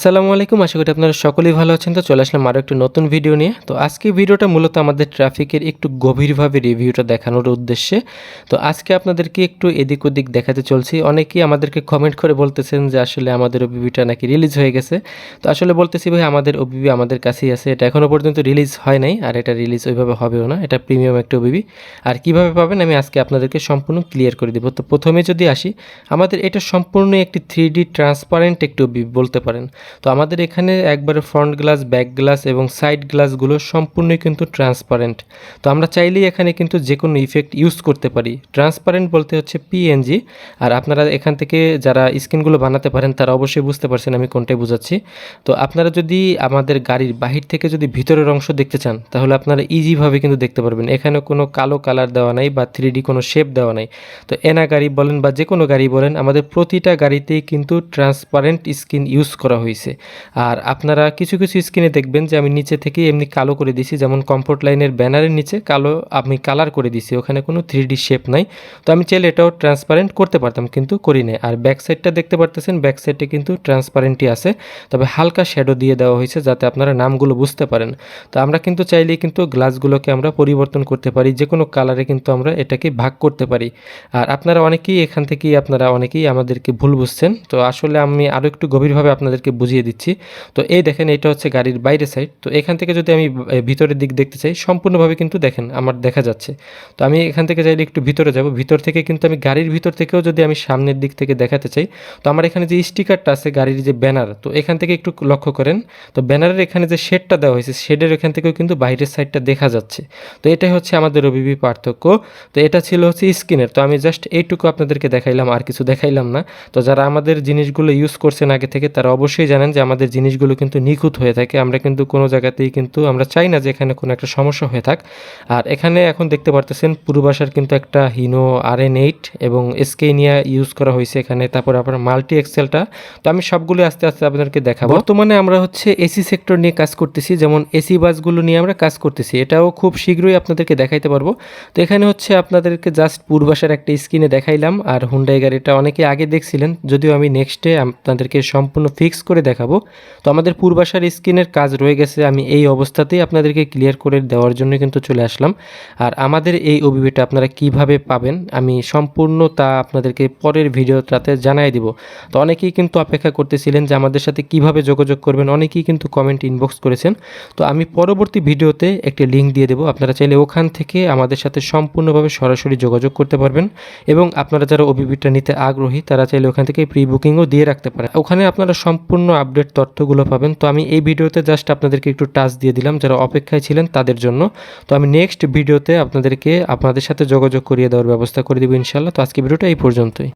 আসসালামু আলাইকুম, আশা করি আপনারা সকলেই ভালো আছেন। তো চলে আসলাম আরও একটি নতুন ভিডিও নিয়ে। তো আজকে ভিডিওটা মূলত আমাদের ট্রাফিকের একটু গভীরভাবে রিভিউটা দেখানোর উদ্দেশ্যে। তো আজকে আপনাদেরকে একটু এদিক ওদিক দেখাতে চলছি। অনেকেই আমাদেরকে কমেন্ট করে বলতেছেন যে, আসলে আমাদের ওবিবিটা নাকি রিলিজ হয়ে গেছে। তো আসলে বলতেছি ভাই, আমাদের ওবিবি আমাদের কাছেই আছে। এটা এখনও পর্যন্ত রিলিজ হয় নাই, আর এটা রিলিজ ওইভাবে হবেও না। এটা প্রিমিয়াম একটা ওবিবি আর কীভাবে পাবেন আমি আজকে আপনাদেরকে সম্পূর্ণ ক্লিয়ার করে দেবো। তো প্রথমে যদি আসি, আমাদের এটা সম্পূর্ণ একটি থ্রি ডি ট্রান্সপারেন্ট একটি ওবিবি বলতে পারেন। তো আমাদের এখানে একবারে ফ্রন্ট গ্লাস ব্যাক গ্লাস এবং সাইড গ্লাসগুলো সম্পূর্ণই কিন্তু ট্রান্সপারেন্ট তো আমরা চাইলেই এখানে কিন্তু যে কোনো ইফেক্ট ইউজ করতে পারি। ট্রান্সপারেন্ট বলতে হচ্ছে পিএনজি আর আপনারা এখান থেকে যারা স্ক্রিনগুলো বানাতে পারেন, তারা অবশ্যই বুঝতে পারছেন আমি কোনটাই বুঝাচ্ছি। তো আপনারা যদি আমাদের গাড়ির বাহির থেকে যদি ভিতরের অংশ দেখতে চান, তাহলে আপনারা ইজিভাবে কিন্তু দেখতে পারবেন। এখানে কোনো কালো কালার দেওয়া নাই বা থ্রি কোনো শেপ দেওয়া নাই। তো এনা গাড়ি বলেন বা যে কোনো গাড়ি বলেন, আমাদের প্রতিটা গাড়িতেই কিন্তু ট্রান্সপারেন্ট স্ক্রিন ইউজ করা হয়েছে। আর আপনারা কিছু কিছু স্ক্রিনে দেখবেন যে আমি নিচে থেকে এমনি কালো করে দিছি যেমন কমফোর্ট লাইনের ব্যানারের নিচে কালো আমি কালার করে দিছি ওখানে কোনো থ্রি শেপ নাই। তো আমি চাইলে এটাও ট্রান্সপারেন্ট করতে পারতাম, কিন্তু করি নাই। আর ব্যাক সাইডটা দেখতে পারতেছেন ব্যাক সাইডে কিন্তু ট্রান্সপারেন্টই আছে। তবে হালকা শ্যাডো দিয়ে দেওয়া হয়েছে যাতে আপনারা নামগুলো বুঝতে পারেন। তো আমরা কিন্তু চাইলেই কিন্তু গ্লাসগুলোকে আমরা পরিবর্তন করতে পারি যে কোনো কালারে কিন্তু আমরা এটাকে ভাগ করতে পারি। আর আপনারা অনেকেই এখান থেকেই, আপনারা অনেকেই আমাদেরকে ভুল বুঝছেন। তো আসলে আমি আরও একটু গভীরভাবে আপনাদেরকে বুঝিয়ে দিচ্ছি। তো এই দেখেন, এটা হচ্ছে গাড়ির বাইরে সাইড তো এখান থেকে যদি আমি ভিতরের দিক দেখতে চাই, সম্পূর্ণভাবে কিন্তু দেখেন, আমার দেখা যাচ্ছে। তো আমি এখান থেকে চাইলে একটু ভিতরে যাব। ভিতর থেকে কিন্তু আমি, গাড়ির ভিতর থেকেও যদি আমি সামনের দিক থেকে দেখাতে চাই, তো আমার এখানে যে স্টিকারটা আছে, গাড়ির যে ব্যানার, তো এখান থেকে একটু লক্ষ্য করেন। তো ব্যানারের এখানে যে শেডটা দেওয়া হয়েছে, শেডের এখান থেকেও কিন্তু বাইরের সাইডটা দেখা যাচ্ছে। তো এটাই হচ্ছে আমাদের ওবিবি পার্থক্য। তো এটা ছিল হচ্ছে স্ক্রিনের। তো আমি জাস্ট এইটুকু আপনাদেরকে দেখাইলাম, আর কিছু দেখাইলাম না। তো যারা আমাদের জিনিসগুলো ইউজ করছেন আগে থেকে, তারা অবশ্যই যে আমাদের জিনিসগুলো কিন্তু নিখুঁত হয়ে থাকে। আমরা কিন্তু কোনো জায়গাতেই কিন্তু আমরা চাই না যে এখানে কোনো একটা সমস্যা হয়ে থাক। আর এখানে এখন দেখতে পারতেছেন পূর্বাসার কিন্তু একটা হিনো আর এন এইট এবং এসকেনিয়া ইউজ করা হয়েছে এখানে। তারপর আপনার মাল্টি এক্সেলটা। তো আমি সবগুলো আস্তে আস্তে আপনাদেরকে দেখাবো। বর্তমানে আমরা হচ্ছে এসি সেক্টর নিয়ে কাজ করতেছি, যেমন এসি বাসগুলো নিয়ে আমরা কাজ করতেছি। এটাও খুব শীঘ্রই আপনাদেরকে দেখাইতে পারব। তো এখানে হচ্ছে আপনাদেরকে জাস্ট পূর্বাসার একটা স্ক্রিনে দেখাইলাম। আর হুন্ডাই গাড়িটা অনেকে আগে দেখছিলেন, যদিও আমি নেক্সটে আপনাদেরকে সম্পূর্ণ ফিক্স করে দেখাবো। তো আমাদের পূর্বাসার স্ক্রিনের কাজ রয়ে গেছে। আমি এই অবস্থাতেই আপনাদেরকে ক্লিয়ার করে দেওয়ার জন্য কিন্তু চলে আসলাম। আর আমাদের এই ওবিবিটা আপনারা কীভাবে পাবেন, আমি সম্পূর্ণ তা আপনাদেরকে পরের ভিডিওটাতে জানাই দিব। তো অনেকেই কিন্তু অপেক্ষা করতেছিলেন যে আমাদের সাথে কীভাবে যোগাযোগ করবেন, অনেকেই কিন্তু কমেন্ট ইনবক্স করেছেন। তো আমি পরবর্তী ভিডিওতে একটি লিঙ্ক দিয়ে দেবো। আপনারা চাইলে ওখান থেকে আমাদের সাথে সম্পূর্ণভাবে সরাসরি যোগাযোগ করতে পারবেন এবং আপনারা যারা ওবিবিটা নিতে আগ্রহী, তারা চাইলে ওখান থেকে প্রি বুকিংও দিয়ে রাখতে পারেন। ওখানে আপনারা সম্পূর্ণ আপডেট তথ্যগুলো পাবেন। তো আমি এই ভিডিওতে জাস্ট আপনাদেরকে একটু টাচ দিয়ে দিলাম, যারা অপেক্ষায় ছিলেন তাদের জন্য। তো আমি নেক্সট ভিডিওতে আপনাদেরকে, আপনাদের সাথে যোগাযোগ করিয়ে দেওয়ার ব্যবস্থা করে দেবো ইনশাল্লাহ তো আজকে ভিডিওটা এই পর্যন্তই।